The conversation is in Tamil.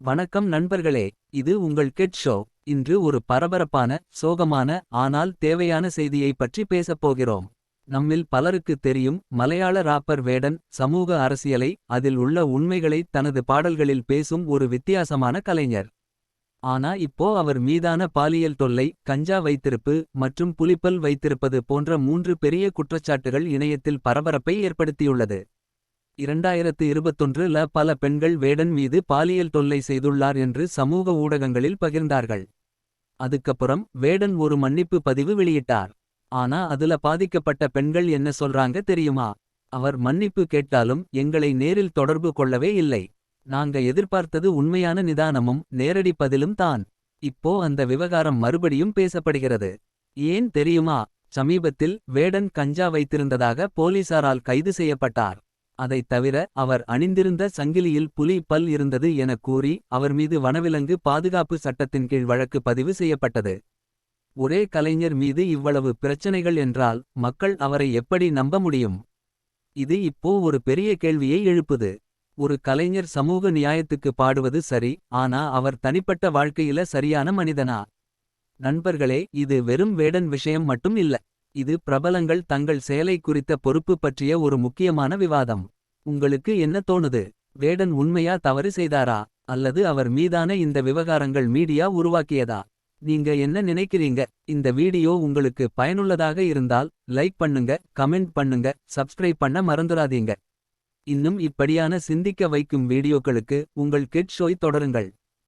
வணக்கம் நண்பர்களே இது உங்கள் கெட் ஷோ. இன்று ஒரு பரபரப்பான சோகமான ஆனால் தேவையான செய்தியை பற்றி பேசப் போகிறோம். நம்மில் பலருக்கு தெரியும் மலையாள ராப்பர் வேடன் சமூக அரசியலை அதில் உள்ள உண்மைகளை தனது பாடல்களில் பேசும் ஒரு வித்தியாசமான கலைஞர். ஆனா இப்போ அவர் மீதான பாலியல் தொல்லை கஞ்சா வைத்திருப்பு மற்றும் புலிப்பல் வைத்திருப்பது போன்ற மூன்று பெரிய குற்றச்சாட்டுகள் இணையத்தில் பரபரப்பை ஏற்படுத்தியுள்ளது. இரண்டாயிரத்து இருபத்தொன்று ல பல பெண்கள் வேடன் மீது பாலியல் தொல்லை செய்துள்ளார் என்று சமூக ஊடகங்களில் பகிர்ந்தார்கள். அதுக்கப்புறம் வேடன் ஒரு மன்னிப்பு பதிவு வெளியிட்டார். ஆனா அதுல பாதிக்கப்பட்ட பெண்கள் என்ன சொல்றாங்க தெரியுமா? அவர் மன்னிப்பு கேட்டாலும் எங்களை நேரில் தொடர்பு கொள்ளவே இல்லை. நாங்க எதிர்பார்த்தது உண்மையான நிதானமும் நேரடி பதிலும் தான். இப்போ அந்த விவகாரம் மறுபடியும் பேசப்படுகிறது. ஏன் தெரியுமா? சமீபத்தில் வேடன் கஞ்சா வைத்திருந்ததாக போலீசாரால் கைது செய்யப்பட்டார். அதைத் தவிர அவர் அணிந்திருந்த சங்கிலியில் புலி பல் இருந்தது என கூறி அவர் மீது வனவிலங்கு பாதுகாப்பு சட்டத்தின் கீழ் வழக்கு பதிவு செய்யப்பட்டது. ஒரே கலைஞர் மீது இவ்வளவு பிரச்சனைகள் என்றால் மக்கள் அவரை எப்படி நம்ப முடியும்? இது இப்போ ஒரு பெரிய கேள்வியை எழுப்புது. ஒரு கலைஞர் சமூக நியாயத்துக்கு பாடுவது சரி ஆனா அவர் தனிப்பட்ட வாழ்க்கையில சரியான மனிதனா? நண்பர்களே இது வெறும் வேடன் விஷயம் மட்டும் இல்ல. இது பிரபலங்கள் தங்கள் செயலை குறித்த பொறுப்பு பற்றிய ஒரு முக்கியமான விவாதம். உங்களுக்கு என்ன தோணுது? வேடன் உண்மையா தவறு செய்தாரா? அல்லது அவர் மீதான இந்த விவகாரங்கள் மீடியா உருவாக்கியதா? நீங்க என்ன நினைக்கிறீங்க? இந்த வீடியோ உங்களுக்கு பயனுள்ளதாக இருந்தால் லைக் பண்ணுங்க கமெண்ட் பண்ணுங்க சப்ஸ்கிரைப் பண்ண மறந்துடாதீங்க. இன்னும் இப்படியான சிந்திக்க வைக்கும் வீடியோக்களுக்கு உங்கள் கிட் ஷோய் தொடருங்கள்.